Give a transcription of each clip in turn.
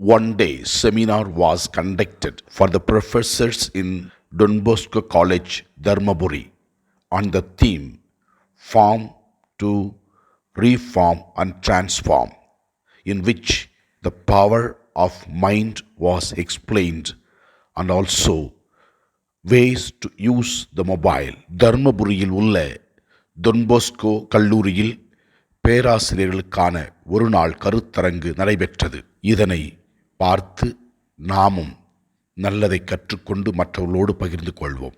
One day, seminar was conducted for the professors in Don Bosco College, Dharmaburi, on the theme Form to Reform and Transform, in which the power of mind was explained and also ways to use the mobile. தர்மபுரியில் உள்ள Don Bosco கல்லூரியில் பேராசிரியர்களுக்கான ஒரு நாள் கருத்தரங்கு நடைபெற்றது இதனை பார்த்து நாமும் நல்லதை கற்றுக்கொண்டு மற்றவர்களோடு பகிர்ந்து கொள்வோம்.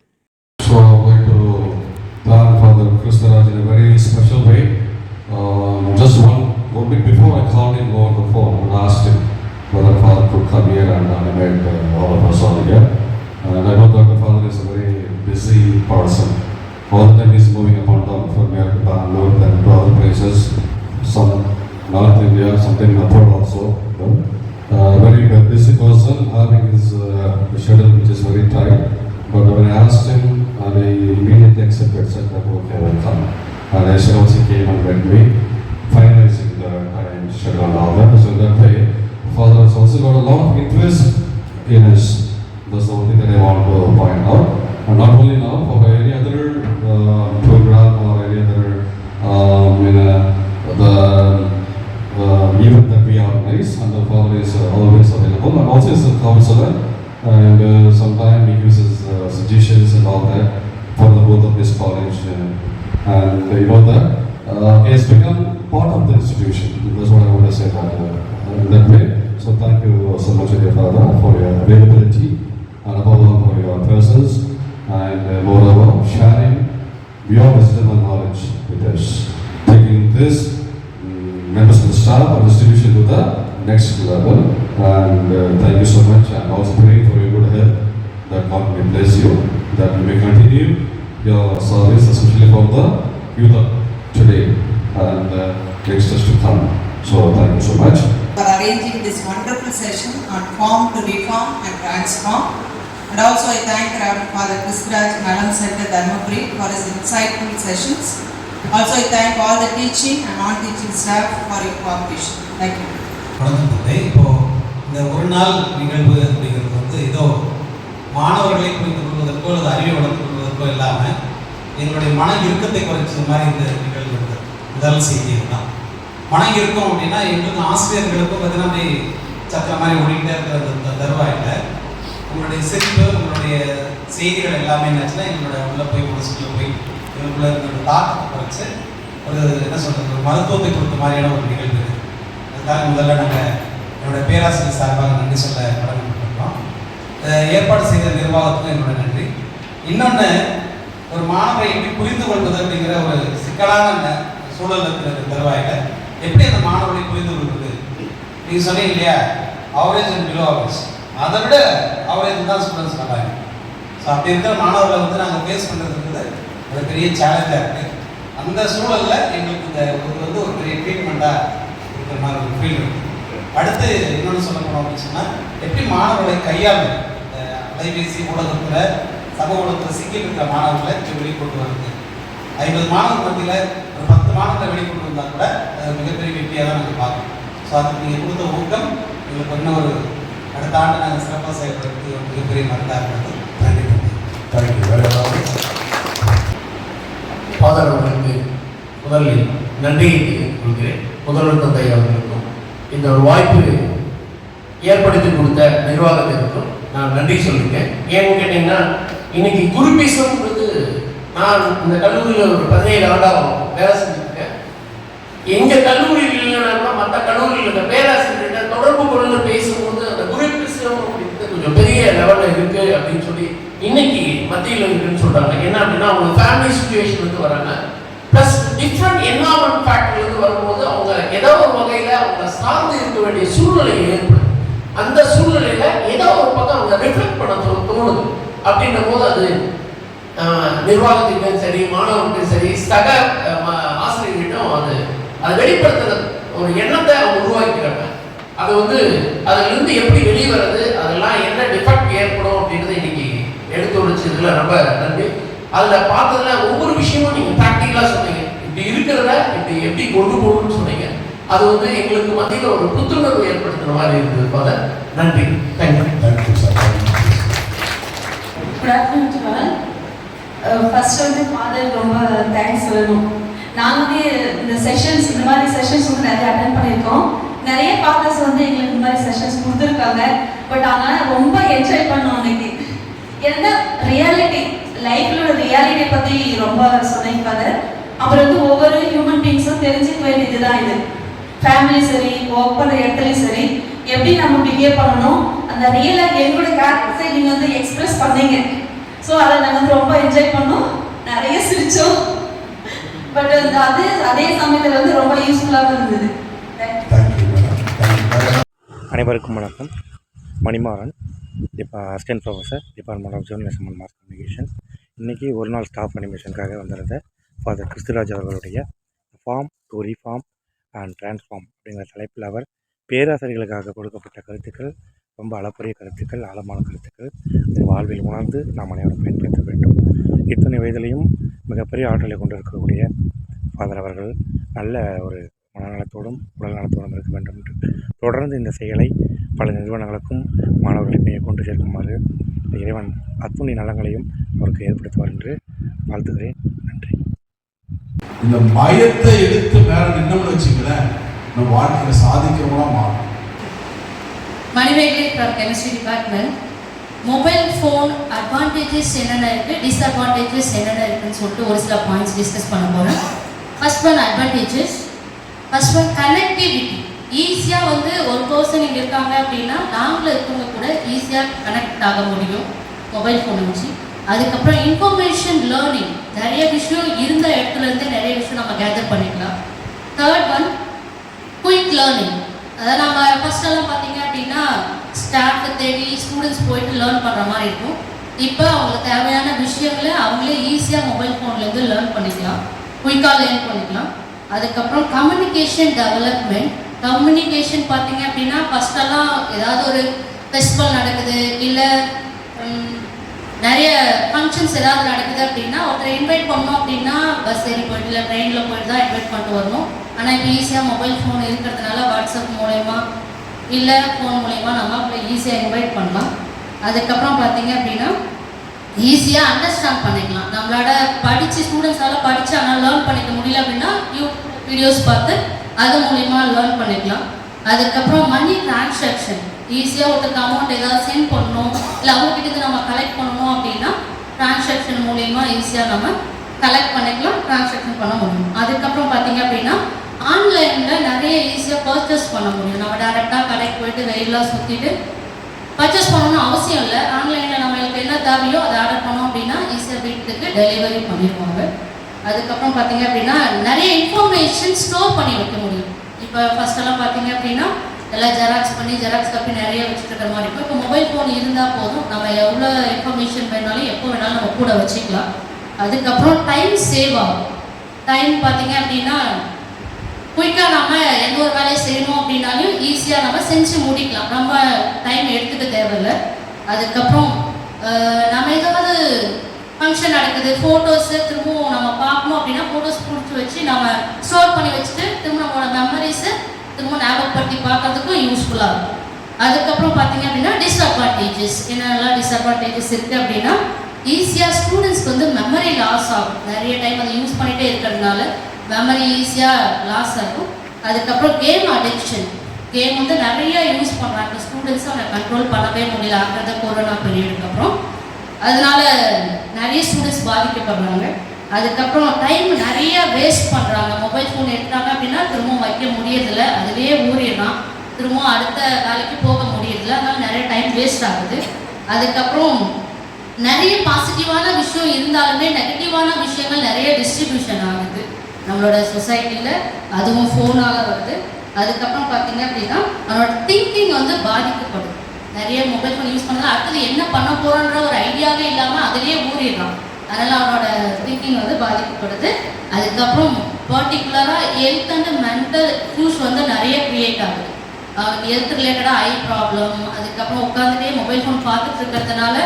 Staff distribution to the next level. And uh, thank you so much. And also praying for your good health. That God may bless you. That you may continue your service, especially for the youth today and uh, youngsters to come. So thank you so much. for arranging this wonderful session on form to reform and transform. And also I thank Reverend Father Krishraj Nalam Center Dharmapuri for his insightful sessions. Also I thank all the teaching and non-teaching staff for your cooperation. Thank you. வணக்கம் இப்போ இந்த ஒரு நாள் நிகழ்வு அப்படிங்கிறது வந்து இதோ மாணவர்களை புரிந்து கொள்வதற்கோ அல்லது அறிவை வளர்த்து கொள்வதற்கோ இல்லாமல் எங்களுடைய மன இறுக்கத்தை குறைச்சது மாதிரி இந்த நிகழ்வு இருந்தது முதல் செய்தி தான் மன இறுக்கம் அப்படின்னா எங்களுக்கு ஆசிரியர்களுக்கும் பார்த்தீங்கன்னா அப்படி சக்கர மாதிரி ஓடிக்கிட்டே இருக்கிற அந்த தருவாயில் உங்களுடைய சிரிப்பு உங்களுடைய செய்திகள் எல்லாமே என்னாச்சுன்னா எங்களோட உள்ள போய் மனசுக்குள்ள போய் எங்களுக்குள்ள இருக்கிற தாக்கத்தை குறைச்சு ஒரு என்ன சொல்கிறது ஒரு மருத்துவத்தை கொடுத்த மாதிரியான ஒரு நிகழ்வு இது. அதுக்காக முதல்ல நாங்கள் என்னோட பேராசிரியர் சார்பாக நன்றி சொல்ல கடமைப்பட்டிருக்கோம். இதை ஏற்பாடு செய்த நிர்வாகத்துக்கும் என்னோட நன்றி. இன்னொன்று ஒரு மாணவரை எப்படி புரிந்து கொள்வது அப்படிங்கிற ஒரு சிக்கலான சூழல் இருக்கிற தருவாயில் எப்படி அந்த மாணவரை புரிந்து கொள்வது? நீங்கள் சொன்னீங்க இல்லையா? அவரேஜ் அண்ட் பிலோ அவரேஜ் அதை விட அவரேஜ் தான் ஸ்டூடெண்ட்ஸ் நல்லா ஸோ அப்படி இருக்கிற மாணவர்களை வந்து நாங்கள் ஃபேஸ் பண்ணுறதுங்கிறது ஒரு பெரிய சேலஞ்சாக இருக்குது அந்த சூழலில் எங்களுக்கு இந்த இது வந்து ஒரு பெரிய ட்ரீட்மெண்ட்டாக இருக்கிற மாதிரி ஒரு ஃபீல் இருக்குது அடுத்து இன்னொன்று சொல்ல போனோம் அப்படின்னு சொன்னால் எப்படி மாணவர்களை கையாளும்? இந்த அலைபேசி ஊடகத்தில் சக ஊடகத்தில் சிக்கி இருக்கிற மாணவர்களை இப்படி வெளிக்கொண்டு வருது ஐம்பது மாணவர் மத்தியில் ஒரு பத்து மாணவர்களை வெளிக்கொண்டு வந்தால் கூட அது மிகப்பெரிய வெற்றியாக தான் நாங்கள் பார்க்கணும் ஸோ அதுக்கு நீங்கள் கொடுத்த ஊக்கம் எங்களுக்கு இன்னும் ஒரு அடுத்த ஆண்டு நாங்கள் சிறப்பாக செயல்படுத்தி ஒரு மிகப்பெரிய மருந்தாக இருக்கிறது. நன்றி. நன்றி தேங்க்யூ ஃபாதர் அவர்களுக்கு முதலில் நன்றியை கொள்கிறேன் முதல்வர் தந்தை அவர்களுக்கும் இந்த ஒரு வாய்ப்பு ஏற்படுத்தி கொடுத்த நிர்வாகத்திற்கும் நான் நன்றி சொல்லியிருக்கேன் ஏன்னு கேட்டீங்கன்னா இன்னைக்கு குருபீசம்ன்றது நான் இந்த கல்லூரியில் ஒரு பதினேழு ஆண்டாக வேலை செஞ்சுருக்கேன் எங்கள் கல்லூரியில் இல்லைன்னா மற்ற கல்லூரியில் இருக்க பேராசிரியர்கிட்ட தொடர்பு கொண்டு பேசும்போது அந்த குருபிசம் அப்படின்றது கொஞ்சம் பெரிய லெவலில் இருக்குது அப்படின்னு சொல்லி இன்னைக்கு மத்தியில் இருக்குன்னு சொல்றாங்க. என்ன அப்படின்னா அவங்க ஃபேமிலி சுச்சுவேஷன் வந்து வராங்க. ப்ளஸ் டிஃப்ரெண்ட் என்வரான்மெண்ட் ஃபேக்டர்லேருந்து வரும்போது அவங்க ஏதோ ஒரு வகையில் அவங்க சார்ந்து இருக்க வேண்டிய சூழ்நிலை ஏற்படும். அந்த சூழ்நிலையில ஏதோ ஒரு பக்கம் அவங்க ரிஃப்ளெக்ட் பண்ண தோணுது. அப்படின்ற போது அது ஆஹ், நிர்வாகத்திற்கும் சரி மாணவர்களுக்கும் சரி சக ஆசிரியர்கிட்டும் அது அதை வெளிப்படுத்துற ஒரு எண்ணத்தை அவங்க உருவாக்கிறாங்க அது வந்து அதுலேருந்து எப்படி வெளியே வர்றது அதெல்லாம் என்ன டிஃபெக்ட் ஏற்படும் அப்படின்னு உடைச்சதுல ரொம்ப நன்றி. அதுல பார்த்ததுல ஒவ்வொரு விஷயமும் நீங்க ப்ராக்டிக்கலா சொன்னீங்க. இப்படி இருக்கிறத இப்படி எப்படி கொண்டு போகணும்னு சொன்னீங்க. அது வந்து எங்களுக்கு மத்தியில் ஒரு புத்துணர்வு ஏற்படுத்துற மாதிரி இருந்தது ஃபாதர். நன்றி. Thank you thank you sir good afternoon first வந்து ஃபாதர் ரொம்ப தேங்க்ஸ் சொல்லணும். நாங்கள் வந்து இந்த செஷன்ஸ் இந்த மாதிரி செஷன்ஸ் வந்து நிறைய அட்டன் பண்ணியிருக்கோம். நிறைய ஃபாதர்ஸ் வந்து எங்களுக்கு இந்த மாதிரி செஷன்ஸ் கொடுத்துருக்காங்க. பட் ஆனால் ரொம்ப என்ஜாய் பண்ணோம் அன்னைக்கு என்ன ரியாலிட்டி லைஃப்லோட ரியாலிட்டி பற்றி ரொம்ப சொன்னீங்க ஃபாதர் அப்புறம் வந்து ஒவ்வொரு ஹியூமன் பீங்ஸும் தெரிஞ்சுக்க வேண்டியது தான் இது. ஃபேமிலி சரி ஒர்க் பண்ணுற இடத்துலையும் சரி எப்படி நம்ம பிஹேவ் பண்ணணும் அந்த ரியலாக எங்களோட கேரக்டர்ஸை நீங்கள் வந்து எக்ஸ்பிரஸ் பண்ணீங்க. ஸோ அதை நாங்கள் வந்து ரொம்ப என்ஜாய் பண்ணோம். நிறைய சிரிச்சோம். பட் அது அதே சமயத்தில் வந்து ரொம்ப யூஸ்ஃபுல்லாகவும் இருந்தது. அனைவருக்கும் வணக்கம். மணிமாறன். இப்போ assistant professor department of journalism and mass communication இன்றைக்கி ஒரு நாள் ஸ்டாஃப் அனிமேஷனுக்காக வந்திருந்த ஃபாதர் கிறிஸ்துராஜ் அவர்களுடைய form to reform and transform அப்படிங்கிற தலைப்பில் அவர் பேராசிரியர்களுக்காக கொடுக்கப்பட்ட கருத்துக்கள் ரொம்ப அளப்பரிய கருத்துக்கள் ஆழமான கருத்துக்கள் வாழ்வில் உணர்ந்து நாம் அனைவரும் பயன்படுத்த வேண்டும். இத்தனை வயதிலையும் மிகப்பெரிய ஆற்றலை கொண்டிருக்கக்கூடிய ஃபாதர் அவர்கள் நல்ல ஒரு மனநலத்தோடும் உடல் நலத்தோடும் இருக்க வேண்டும் என்று தொடர்ந்து இந்த செயலை பல நிறுவனங்களுக்கும் மாணவர்களுக்கும் கொண்டு சேர்க்குமாறு இறைவன் அத்துணை நலங்களையும் அவருக்கு ஏற்படுத்துவார் என்று வாழ்த்துகிறேன். நன்றி. இந்த பயத்தை எடுத்து மேல நின்னோம்னு வச்சுங்களேன் நம்ம வாழ்க்கையில சாதிக்கிறவங்களா மாறும். Manimegalai from chemistry department mobile phone advantages என்னென்ன இருக்குது டிஸ்அட்வான்டேஜஸ் என்னென்ன இருக்குன்னு சொல்லிட்டு ஒரு சில பாயிண்ட்ஸ் டிஸ்கஸ் பண்ண போகிறேன் first one advantages first one connectivity ஈஸியாக வந்து ஒரு பர்சன் இங்கே இருக்காங்க அப்படின்னா நாங்களும் இருக்கவங்க கூட ஈஸியாக கனெக்ட் ஆக முடியும். மொபைல் ஃபோன் வச்சு அதுக்கப்புறம் இன்ஃபர்மேஷன் லேர்னிங் நிறைய விஷயம் இருந்த இடத்துலருந்தே நிறைய விஷயம் நம்ம கேதர் பண்ணிக்கலாம். தேர்ட் ஒன் குயிக் லேர்னிங் அதாவது நம்ம ஃபஸ்ட்டெல்லாம் பார்த்தீங்க அப்படின்னா ஸ்டாஃப் தேடி ஸ்டூடெண்ட்ஸ் போயிட்டு லேர்ன் பண்ணுற மாதிரி இருக்கும். இப்போ அவங்களுக்கு தேவையான விஷயங்களை அவங்களே ஈஸியாக மொபைல் ஃபோன்லேருந்து லேர்ன் பண்ணிக்கலாம். குயிக்காக லேர்ன் பண்ணிக்கலாம். அதுக்கப்புறம் கம்யூனிகேஷன் டெவலப்மெண்ட் கம்யூனிகேஷன் பார்த்தீங்க அப்படின்னா ஃபஸ்ட்டெல்லாம் ஏதாவது ஒரு ஃபெஸ்டிவல் நடக்குது இல்லை நிறைய ஃபங்க்ஷன்ஸ் ஏதாவது நடக்குது அப்படின்னா ஒருத்தரை இன்வைட் பண்ணோம் அப்படின்னா பஸ் ஏறி போயிட்டு இல்லை ட்ரெயினில் போயிட்டு தான் இன்வைட் பண்ணிட்டு வரணும். ஆனால் இப்போ ஈஸியாக மொபைல் ஃபோன் இருக்கிறதுனால வாட்ஸ்அப் மூலயமா இல்லை ஃபோன் மூலயமா நம்ம இப்போ ஈஸியாக இன்வைட் பண்ணலாம். அதுக்கப்புறம் பார்த்தீங்க அப்படின்னா ஈஸியாக அண்டர்ஸ்டாண்ட் பண்ணிக்கலாம். நம்மளோட படித்து ஸ்டூடெண்ட்ஸால் படித்து ஆனால் லேர்ன் பண்ணிக்க முடியல அப்படின்னா யூடியூப் வீடியோஸ் பார்த்து அது மூலிமா லேர்ன் பண்ணிக்கலாம். அதுக்கப்புறம் மணி டிரான்சாக்ஷன் ஈஸியாக ஒருத்தருக்கு அமௌண்ட் ஏதாவது சென்ட் பண்ணணும் இல்லை அவங்ககிட்ட நம்ம கலெக்ட் பண்ணணும் அப்படின்னா டிரான்சாக்ஷன் மூலிமா ஈஸியாக நம்ம கலெக்ட் பண்ணிக்கலாம் டிரான்சாக்ஷன் பண்ண முடியும். அதுக்கப்புறம் பார்த்தீங்க அப்படின்னா ஆன்லைனில் நிறைய ஈஸியாக பர்ச்சேஸ் பண்ண முடியும். நம்ம டேரெக்டாக கடைக்கு போயிட்டு வெயிலாக சுற்றிட்டு பர்ச்சேஸ் பண்ணணும்னு அவசியம் இல்லை. ஆன்லைனில் நம்மளுக்கு என்ன தேவையோ அதை ஆர்டர் பண்ணோம் அப்படின்னா ஈஸியாக வீட்டுக்கு டெலிவரி பண்ணிடுவாங்க. அதுக்கப்புறம் பார்த்தீங்க அப்படின்னா நிறைய இன்ஃபர்மேஷன் ஸ்டோர் பண்ணி வைக்க முடியும். இப்போ ஃபஸ்ட்டெல்லாம் பார்த்தீங்க அப்படின்னா எல்லாம் ஜெராக்ஸ் பண்ணி ஜெராக்ஸ் காப்பி நிறைய வச்சுக்கிற மாதிரி இருக்கும். இப்போ மொபைல் ஃபோன் இருந்தால் போதும். நம்ம எவ்வளோ இன்ஃபர்மேஷன் வேணாலும் எப்போ வேணாலும் நம்ம கூட வச்சுக்கலாம். அதுக்கப்புறம் டைம் சேவ் ஆகும். டைம் பார்த்தீங்க அப்படின்னா குயிக்காக நம்ம எந்த ஒரு வேலையை செய்யணும் அப்படின்னாலும் ஈஸியாக நம்ம செஞ்சு முடிக்கலாம். நம்ம டைம் எடுத்துக்க தேவையில்லை. அதுக்கப்புறம் நம்ம ஏதாவது ஃபங்க்ஷன் நடக்குது. ஃபோட்டோஸு திரும்பவும் நம்ம பார்க்கணும் அப்படின்னா ஃபோட்டோஸ் பிடிச்சி வச்சு நம்ம ஸ்டோர் பண்ணி வச்சுட்டு திரும்ப நம்மளோட மெமரிஸை திரும்ப ஞாபகப்படுத்தி பார்க்கறதுக்கும் யூஸ்ஃபுல்லாக இருக்கும். அதுக்கப்புறம் பார்த்தீங்க அப்படின்னா டிஸ்அட்வான்டேஜஸ் என்னென்னலாம் டிஸ்அட்வான்டேஜஸ் இருக்குது அப்படின்னா ஈஸியாக ஸ்டூடெண்ட்ஸ்க்கு வந்து மெமரி லாஸ் ஆகும். நிறைய டைம் அதை யூஸ் பண்ணிகிட்டே இருக்கிறதுனால மெமரி ஈஸியாக லாஸ் ஆகும். அதுக்கப்புறம் கேம் அடிக்ஷன் கேம் வந்து நிறைய யூஸ் பண்ணுறாங்க ஸ்டூடெண்ட்ஸும் அதை கண்ட்ரோல் பண்ணவே முடியல. ஆகிறத கொரோனா பீரியடுக்கு அப்புறம். அதனால நிறைய ஸ்டூடெண்ட்ஸ் பாதிக்கப்படுறாங்க. அதுக்கப்புறம் டைம் நிறைய வேஸ்ட் பண்ணுறாங்க மொபைல் ஃபோன் எடுத்தாங்க அப்படின்னா திரும்பவும் வைக்க முடியறதில்ல. அதுலேயே ஊறிடலாம். திரும்பவும் அடுத்த வேலைக்கு போக முடியறதில்ல. அதனால நிறைய டைம் வேஸ்ட் ஆகுது. அதுக்கப்புறம் நிறைய பாசிட்டிவான விஷயம் இருந்தாலுமே நெகட்டிவான விஷயங்கள் நிறைய டிஸ்ட்ரிபியூஷன் ஆகுது. நம்மளோட சொசைட்டியில் அதுவும் ஃபோனால் வருது. அதுக்கப்புறம் பார்த்தீங்க அப்படின்னா அவனோட திங்கிங் வந்து பாதிக்கப்படுது. நிறைய மொபைல் ஃபோன் யூஸ் பண்ணலாம். அடுத்தது என்ன பண்ண போகிறோன்ற ஒரு ஐடியாவே இல்லாமல் அதிலேயே ஊறிடுறான். அதனால் அவனோட திங்கிங் வந்து பாதிக்கப்படுது. அதுக்கப்புறம் பர்டிகுலராக ஹெல்த் அண்ட் மென்டல் இஷ்யூஸ் வந்து நிறைய க்ரியேட் ஆகுது. ஹெல்த் ரிலேட்டடாக ஐ ப்ராப்ளம் அதுக்கப்புறம் உட்காந்துட்டே மொபைல் ஃபோன் பார்த்துட்டு இருக்கிறதுனால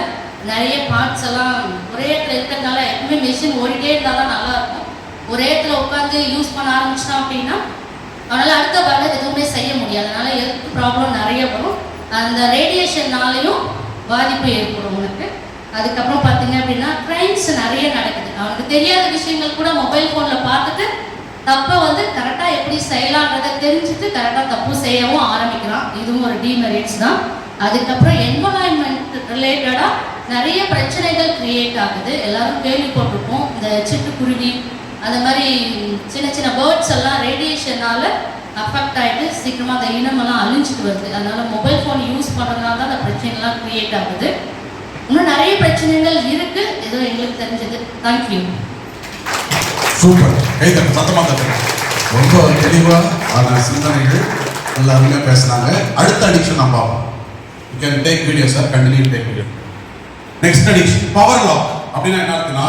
நிறைய பார்ட்ஸ் எல்லாம் ஒரே இடத்துல இருக்கிறதுனால எப்பவுமே மிஷின் ஓடிட்டே இருந்தால் தான் நல்லாயிருக்கும் ஒரே இடத்துல உட்காந்து யூஸ் பண்ண ஆரம்பிச்சிட்டோம் அப்படின்னா அவனால் அடுத்த வேலை எதுவுமே செய்ய முடியாது. அதனால் ஹெல்த் ப்ராப்ளம் நிறைய வரும். அந்த ரேடியேஷன்னாலையும் பாதிப்பு ஏற்படும் உனக்கு. அதுக்கப்புறம் பார்த்தீங்க அப்படின்னா க்ரைம்ஸ் நிறைய நடக்குது. அவனுக்கு தெரியாத விஷயங்கள் கூட மொபைல் ஃபோனில் பார்த்துட்டு தப்பை வந்து கரெக்டாக எப்படி செய்யலான்றதை தெரிஞ்சுட்டு கரெக்டாக தப்பு செய்யவும் ஆரம்பிக்கிறான். இதுவும் ஒரு டிமெரிட்ஸ் தான். அதுக்கப்புறம் என்வரான்மெண்ட் ரிலேட்டடாக நிறைய பிரச்சனைகள் கிரியேட் ஆகுது. எல்லாரும் கேள்விப்பட்டிருப்போம். இந்த சிட்டுக்குருவி அந்த மாதிரி சின்ன சின்ன பேர்ட்ஸ் எல்லாம் ரேடியேஷனால் அஃபெக்ட் ஆகிட்டு சீக்கிரமாக அந்த இனமெல்லாம் அழிஞ்சிட்டு வருது. அதனால் மொபைல் ஃபோன் யூஸ் பண்ணுறதுனால தான் அந்த பிரச்சனைலாம் க்ரியேட் ஆகுது. இன்னும் நிறைய பிரச்சனைகள் இருக்குது ஏதோ எங்களுக்கு தெரிஞ்சது. Thank you super. கைதட்டு ரொம்ப தெளிவாக ஆன சிந்தனைகள் நல்லா அருமையாக பேசுனாங்க. அடுத்த அடிக்ஷன் நம்ம பார்ப்போம். You can take video sir continue take video next addiction power lock அப்படின்னா என்ன இருக்குன்னா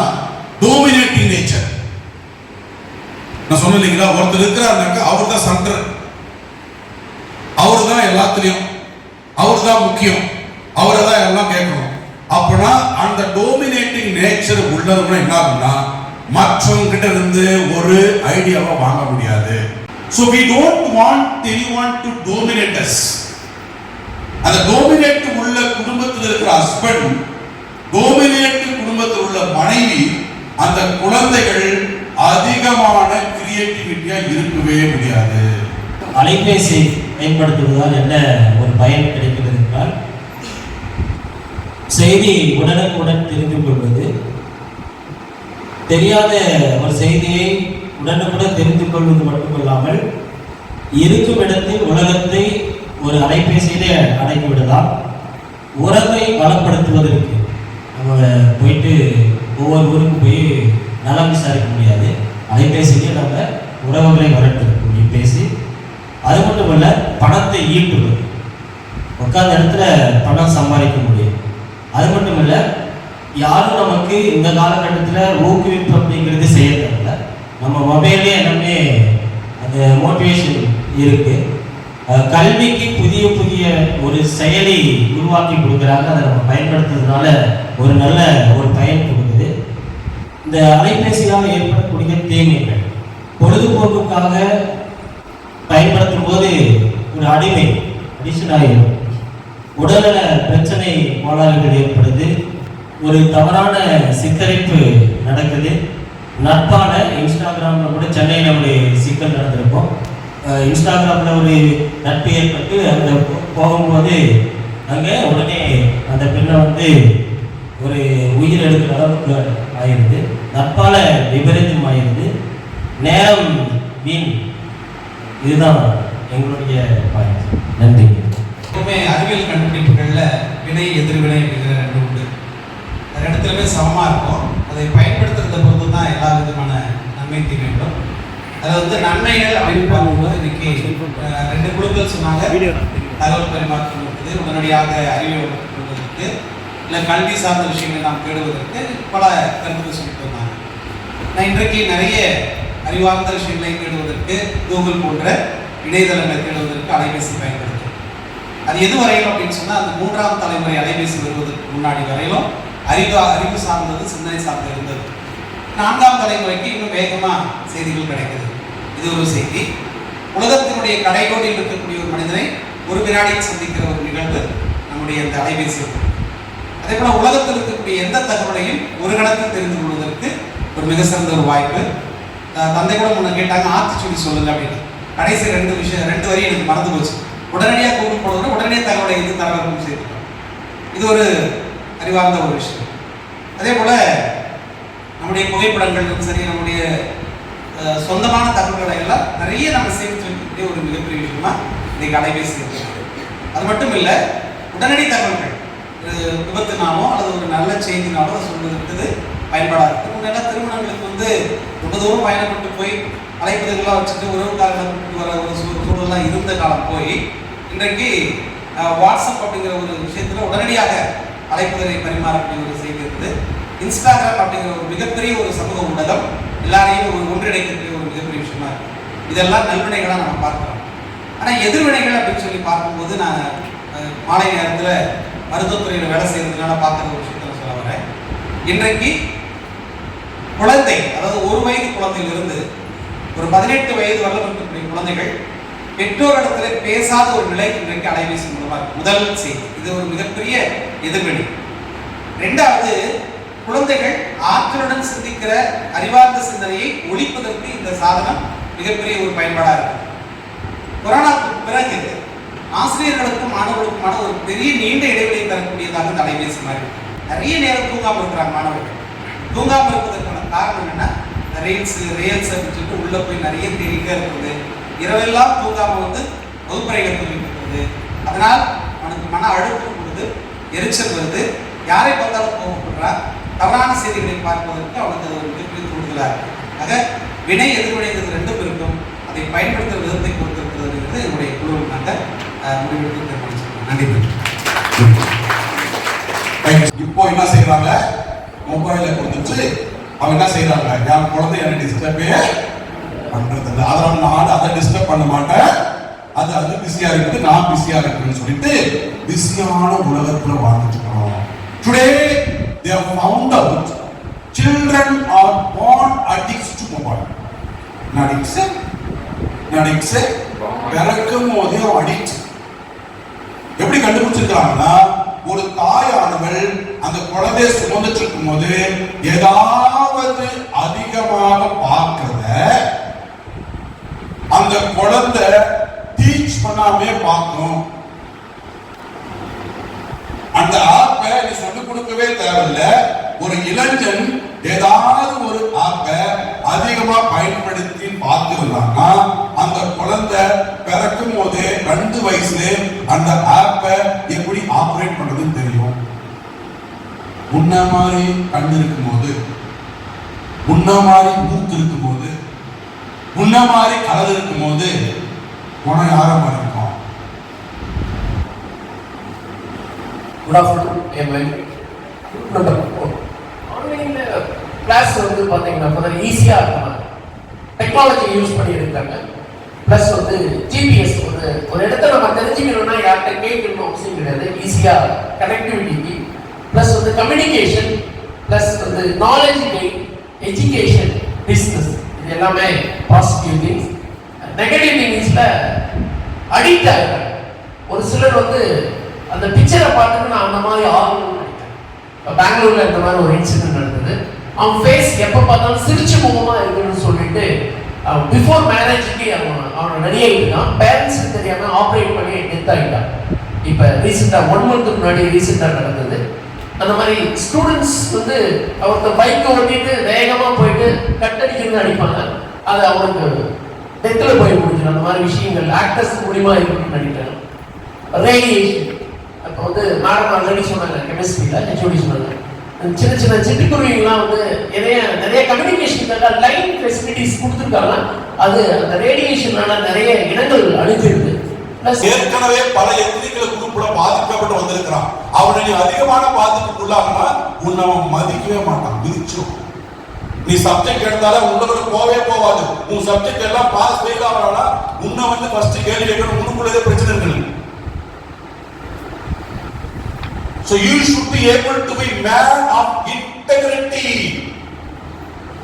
டோமினேட்டிங் நேச்சர் நான் சொன்னேன் இல்லைங்களா? ஒருத்தர் இருக்கிறாருனாக்கா அவர் தான் சண்டர் அவர் தான் எல்லாத்துலயும். அவர் தான் முக்கியம். அவரை தான் எல்லாம் கேட்கணும். அப்படின்னா அந்த டோமினேட்டிங் நேச்சர் உள்ளவங்க என்ன ஆகும்னா மற்றவங்க கிட்ட இருந்து ஒரு ஐடியாவை வாங்க முடியாது. So we don't want anyone to dominators அந்த டோமினேட் உள்ள குடும்பத்தில் இருக்கிற ஹஸ்பண்ட் டோமினேட் குடும்பத்தில் உள்ள மனைவி அந்த குழந்தைகள் அதிகமான கிரியேட்டிவிட்டியா இருக்கவே முடியாது. அலைபேசி பயன்படுத்துவதால் என்ன ஒரு பயன் கிடைக்கிறது என்றால் செய்தி உடனுக்குடன் தெரிந்து கொள்வது. தெரியாத ஒரு செய்தியை உடனுக்குடன் தெரிந்து கொள்வது மட்டுமல்லாமல் இருக்கும் இடத்தில் உலகத்தை ஒரு அலைபேசியிலே அடக்கி விடலாம் உறவை பலப்படுத்துவதற்கு நம்ம போயிட்டு ஒவ்வொரு ஊருக்கும் போய் நலம் விசாரிக்க முடியாது. அலைபேசியிலே நம்ம உறவுகளை வளர்த்து பேசி அது மட்டும் இல்ல பணத்தை ஈட்டுவது உட்கார்ந்த இடத்துல பணம் சம்பாதிக்க முடியும் அது மட்டும் இல்ல யாரும் நமக்கு இந்த காலகட்டத்தில் ஊக்குவிப்பு அப்படிங்கிறது செய்யறதில்ல. நம்ம மொபைல்லே எல்லாமே அந்த மோட்டிவேஷன் இருக்கு. கல்விக்கு புதிய புதிய ஒரு செயலி உருவாக்கி கொடுக்குறாங்க. அதை நம்ம பயன்படுத்துறதுனால ஒரு நல்ல ஒரு பயன் கொடுக்கும் இந்த அலைபேசியால் ஏற்படக்கூடிய தீமைகள் பொழுதுபோக்குக்காக பயன்படுத்தும் போது ஒரு அடிமை அடிஷன் ஆகிடும் உடல்நல பிரச்சனை கோளாறுகள் ஏற்படுது. ஒரு தவறான சித்தரிப்பு நடக்குது. நட்பான இன்ஸ்டாகிராமில் கூட சென்னையில் ஒரு சிக்கல் நடந்திருக்கும். இன்ஸ்டாகிராமில் ஒரு நட்பு ஏற்பட்டு அங்கே போகும்போது அங்கே உடனே அந்த பெண்ணை வந்து ஒரு உயிர் எடுக்கிற அளவுக்கு ஆயிடுது. நட்பால விபரீதம் நேரம் வீண். இதுதான் எங்களுடைய நன்றி. எப்பவுமே அறிவியல் கண்டுபிடிப்புகளில் வினை எதிர்வினை அப்படிங்கிற ரெண்டு உண்டு. அது சமமாக இருக்கும். அதை பயன்படுத்துறத பொறுத்து தான் எல்லா விதமான நன்மை தீமைகளும் அதை வந்து நன்மைகள் அப்படின்னு பார்க்கும்போது இன்னைக்கு ரெண்டு குழுக்கள் சொன்னாங்க. தகவல் பரிமாற்றம் இருக்குது உடனடியாக அறிவியல் வளர்ப்பதற்கு இல்லை கல்வி சார்ந்த விஷயங்களை நாம் தேடுவதற்கு பல கருத்துக்கள் சொல்லிட்டு வந்தாங்க. நான் இன்றைக்கு நிறைய அறிவார்ந்த விஷயங்களை தேடுவதற்கு கூகுள் போன்ற இணையதளங்களை தேடுவதற்கு அலைபேசி பயன்படுத்தும் அது எது வரையிலும் அப்படின்னு சொன்னால் அந்த மூன்றாம் தலைமுறை அலைபேசி வருவதற்கு முன்னாடி வரையிலும் அறிவு அறிவு சார்ந்தது சிந்தனை சார்ந்து இருந்தது. நான்காம் தலைமுறைக்கு இன்னும் வேகமாக செய்திகள் கிடைக்குது. இது ஒரு செய்தி. உலகத்தினுடைய கடைகோடியில் இருக்கக்கூடிய ஒரு மனிதனை ஒரு வினாடியில் சந்திக்கிற ஒரு நிகழ்வு நம்முடைய இந்த அலைபேசி அதே போல உலகத்தில் இருக்கக்கூடிய எந்த தகவலையும் ஒரு கணத்தில் தெரிந்து கொள்வதற்கு ஒரு மிக சிறந்த ஒரு வாய்ப்பு. தந்தை கூட முன்ன கேட்டாங்க ஆத்திச்சூடி சொல்லுங்க அப்படின்னு. கடைசி ரெண்டு விஷயம் ரெண்டு வரையும் எனக்கு மறந்து போச்சு. உடனடியாக கூகுள் போடுறது உடனடியாக தகவலை இது தரவும் செய்திருக்கோம் இது ஒரு அறிவார்ந்த ஒரு விஷயம். அதே போல நம்முடைய புகைப்படங்களும் சரி நம்முடைய சொந்தமான தகவல்களை எல்லாம் நிறைய நம்ம சேமித்து வைக்கக்கூடிய ஒரு மிகப்பெரிய விஷயமா இன்றைக்கு அலைபேசி இருக்கிறது. அது மட்டும் இல்லை உடனடி தகவல்கள். ஒரு விபத்துனாலோ அல்லது ஒரு நல்ல செய்தினாலோ சொல்வது சொல்வதற்கு பயன்பாடாக இருக்குது முன்னெல்லாம் திருமணங்களுக்கு வந்து ரொம்ப தூரம் பயணப்பட்டு போய் அழைப்பதுகள்லாம் வச்சுட்டு உறவுக்காரங்களை கூப்பிட்டு வர ஒரு சூழ் சூழல்லாம் இருந்த காலம் போய் இன்றைக்கு வாட்ஸ்அப் அப்படிங்கிற ஒரு விஷயத்தில் உடனடியாக அழைப்புதலை பரிமாறக்கூடிய ஒரு செய்தி இருக்குது. இன்ஸ்டாகிராம் அப்படிங்கிற ஒரு மிகப்பெரிய ஒரு சமூக ஊடகம் எல்லாரையும் ஒரு ஒன்றிணைக்கக்கூடிய ஒரு மிகப்பெரிய விஷயமா இருக்கு. இதெல்லாம் நல்வினைகளாக நம்ம பார்க்கிறோம் ஆனால் எதிர்வினைகள் அப்படின்னு சொல்லி பார்க்கும்போது நான் மாலை நேரத்தில் மருத்துவத்துறையில் வேலை செய்யறதுனால பார்க்குற ஒரு விஷயம் இன்றைக்கு குழந்தை அதாவது ஒரு வயது குழந்தையிலிருந்து ஒரு பதினெட்டு வயது வரலாம் இருக்கக்கூடிய குழந்தைகள் பெற்றோரிடத்தில் பேசாத ஒரு நிலை இன்றைக்கு அலைபேசி மூலமாக முதல் செய்தி. இது ஒரு மிகப்பெரிய எதிர்வினை. ரெண்டாவது குழந்தைகள் ஆற்றலுடன் சிந்திக்கிற அறிவார்ந்த சிந்தனையை ஒழிப்பதற்கு இந்த சாதனம் மிகப்பெரிய ஒரு பயன்பாடாக இருக்கு. கொரோனாவுக்கு பிறகு ஆசிரியர்களுக்கும் மாணவர்களுக்குமான ஒரு பெரிய நீண்ட இடைவெளியை தரக்கூடியதாக இந்த அலைபேசி மாறி இருக்கு. நிறைய நேரம் தூங்காமல் இருக்கிறாங்க மாணவர்கள். தூங்காமல் இருப்பதற்கான காரணம் என்ன ரீல்ஸ் ரீல்ஸ் அப்படின்னு சொல்லிட்டு உள்ள போய் நிறைய தேடிட்டே இருக்குது இரவெல்லாம் தூங்காமல் வந்து வகுப்பறைகள் தூங்கிட்டு இருக்கிறது அதனால் அவனுக்கு மன அழுத்தம் கொடுது எரிச்சல் வருது. யாரை பார்த்தாலும் கோபப்படுறா தவறான செய்திகளை பார்ப்பதற்கு அவனுக்கு அது ஒரு மிகப்பெரிய தூண்டுதலாக இருக்கு. ஆக வினை எதிர்வினைங்கிறது ரெண்டும் இருக்கும். அதை பயன்படுத்துகிற விதத்தை பொறுத்திருக்கிறதுங்கிறது என்னுடைய குழுவில் நாங்கள் முடிவெடுத்து தீர்மானிச்சிருக்கோம் நன்றி. இப்போ என்ன செய்யறாங்க மொபைல கொடுத்துட்டு அவங்க என்ன செய்யறாங்க என் குழந்தை என்ன டிஸ்டர்பே பண்றது இல்லை அதனால நான் அதை டிஸ்டர்ப் பண்ண மாட்டேன். அது அது பிஸியா இருக்குது. நான் பிஸியா இருக்குன்னு சொல்லிட்டு பிஸியான உலகத்துல வாழ்ந்துட்டு இருக்கிறோம். Today they have children out children are born addicts to mobile. Addicts addicts பிறக்கும் போதே அடிக்ட் எப்படி கண்டுபிடிச்சிருக்காங்கன்னா ஒரு தாயான குழந்தைய சுமந்துட்டு இருக்கும் போது ஏதாவது அதிகமாக பார்க்கிறத அந்த குழந்தை டீச் பண்ணாமே பார்க்கும் அந்த ஆப்பை நீ சொல்லிக் கொடுக்கவே தேவையில்ல. ஒரு இளைஞன் ஏதாவது ஒரு ஆப்பை அதிகமா பயன்படுத்தி பார்த்திருந்தாங்கன்னா அந்த குழந்தை பிறக்கும் போது ரெண்டு வயசுல அந்த ஆப்பை எப்படி ஆப்ரேட் பண்றதுன்னு தெரியும். உன்ன மாதிரி கண் இருக்கும் போது உன்ன மாதிரி மூக்கு இருக்கும்? போது உன்ன மாதிரி கலர் இருக்கும் போது குணம் யார மாதிரி இருக்கும் குட் ஆஃப்டர்நூன் என் ஆன்லைனில் கிளாஸ் வந்து பார்த்தீங்கன்னா முதல்ல ஈஸியாக இருக்கும் டெக்னாலஜி யூஸ் பண்ணி இருக்காங்க ப்ளஸ் வந்து ஜிபிஎஸ் ஒரு ஒரு இடத்த நம்ம தெரிஞ்சுக்கணும்னா யார்கிட்ட கேட்கணும் அவசியம் கிடையாது. ஈஸியாக கனெக்டிவிட்டிக்கு ப்ளஸ் வந்து கம்யூனிகேஷன் ப்ளஸ் வந்து நாலேஜ் கெயின் எஜுகேஷன் பிஸ்னஸ் இது எல்லாமே பாசிட்டிவ் திங்ஸ் நெகட்டிவ் திங்ஸில் அடிக்ட் ஆகிறாங்க ஒரு சிலர் வந்து அந்த பிக்சரை பார்த்துட்டு நான் அந்த மாதிரி ஆகணும்னு நினைக்கிறேன். இப்போ பெங்களூரில் இந்த மாதிரி ஒரு இன்சிடென்ட் நடந்தது. அவன் ஃபேஸ் எப்போ பார்த்தாலும் சிரிச்சு முகமாக இருக்குன்னு சொல்லிட்டு பிஃபோர் மேரேஜுக்கு அவன் அவன் ரெடி ஆகிட்டான் பேரண்ட்ஸுக்கு தெரியாமல் ஆப்ரேட் பண்ணி டெத் ஆகிட்டான் இப்போ ரீசெண்டாக ஒன் மந்த்துக்கு முன்னாடி ரீசெண்டாக நடந்தது. அந்த மாதிரி ஸ்டூடெண்ட்ஸ் வந்து அவருக்கு பைக்கை ஓட்டிட்டு வேகமாக போயிட்டு கட்டடிக்கிறது அடிப்பாங்க. அது அவனுக்கு டெத்தில் போய் முடிஞ்சிடும். அந்த மாதிரி விஷயங்கள் ஆக்டர்ஸ் மூலியமா இருக்குன்னு நினைக்கிறேன் ரேடியேஷன் அப்போ வந்து மேடம் ஆல்ரெடி சொன்னாங்க கெமிஸ்ட்ரியில் ஹெச்ஓடி சொன்னாங்க. அந்த சின்ன சின்ன சிட்டுக்குருவிகள்லாம் வந்து நிறைய நிறைய கம்யூனிகேஷனுக்காக லைன் ஃபெசிலிட்டிஸ் கொடுத்துருக்காங்க. அது அந்த ரேடியேஷனால நிறைய இடங்கள் அழிஞ்சிருக்கு ப்ளஸ் ஏற்கனவே பல எத்திரிக்கல குரூப்ல அவனை நீ அதிகமான பாதிப்புக்குள்ளாகனா உன்னை அவன் மதிக்கவே மாட்டான் விதிச்சிரும் நீ சப்ஜெக்ட் எடுத்தாலே உங்களோட போவே போவாது. உன் சப்ஜெக்ட் எல்லாம் பாஸ் ஃபெயில் ஆகிறானா உன்னை வந்து ஃபர்ஸ்ட் கேள்வி கேட்கணும் உனக்குள்ளதே பிரச்சனை இருக்கு So you should be able to be man of integrity,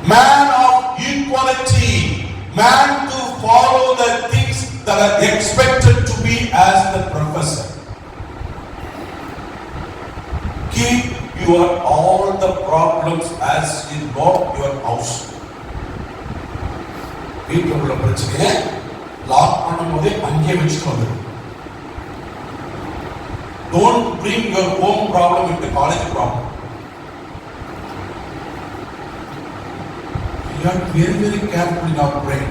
man of equality, man to follow the things that are expected to be as the professor. Keep your all the problems as in not your house. வீட்டில் உள்ள பிரச்சனையை lock பண்ணும்போதே அங்கே வச்சுட்டு வந்துடும் Don't bring your home problem into college problem. You have to be very, very careful in our brain.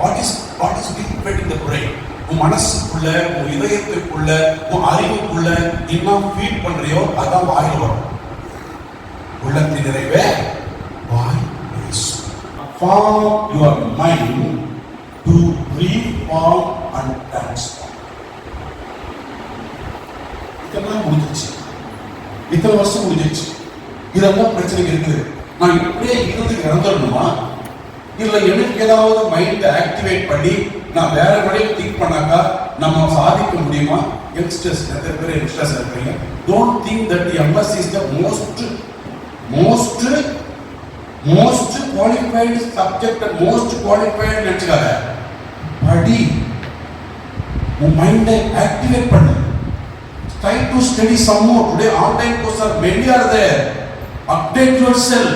What is, what is being fed in the brain? உன் மனசுக்குள்ள உன் இதயத்துக்குள்ள உன் அறிவுக்குள்ள என்ன ஃபீல் பண்றியோ அதான் வாயில் வரும். உள்ளத்தின் நிறைவே வாய் பேசும். Your mind mind to reform and transform. இதெல்லாம் முடிஞ்சிச்சு இத்தனை வருஷம் முடிஞ்சிச்சு இதெல்லாம் பிரச்சனை இருக்குது. நான் இப்படியே இருந்து இறந்துடணுமா? இல்லை எனக்கு ஏதாவது மைண்டை ஆக்டிவேட் பண்ணி நான் வேற வழியில் திங்க் பண்ணாக்கா நம்ம சாதிக்க முடியுமா? யங்ஸ்டர்ஸ் நிறைய பேர் யங்ஸ்டர்ஸ் இருக்கீங்க don't think that MS is the most most most qualified subject most qualified நினைச்சுக்காத. படி. உன் மைண்டை ஆக்டிவேட் பண்ணு. Try to study some more today online course are many are there update your cell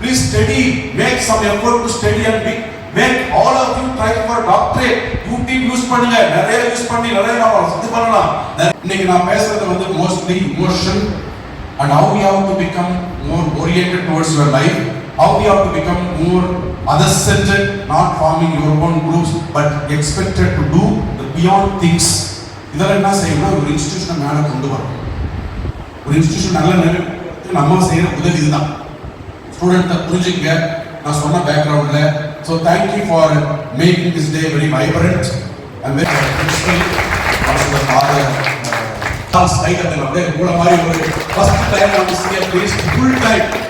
please study make some effort to study and be make all of you try for doctorate YouTube use பண்ணுங்க. நிறைய use பண்ணி நிறைய நம்ம இது பண்ணலாம். இன்னைக்கு நான் பேசுறது வந்து mostly emotion and how you have to become more oriented towards your life how you have to become more other center not forming your own groups but expected to do the beyond things இதெல்லாம் என்ன செய்யணும்னா ஒரு இன்ஸ்டியூஷனை மேலே கொண்டு வரணும். ஒரு institution நல்ல நிலைக்கு நம்ம செய்யற உதவி இதுதான். ஸ்டூடெண்ட்டை புரிஞ்சுங்க நான் சொன்ன பேக்ரவுண்டில் So thank you for making this day very vibrant. and very appreciative of the father. Last night, I was there. What a very first time I the here, please, full time.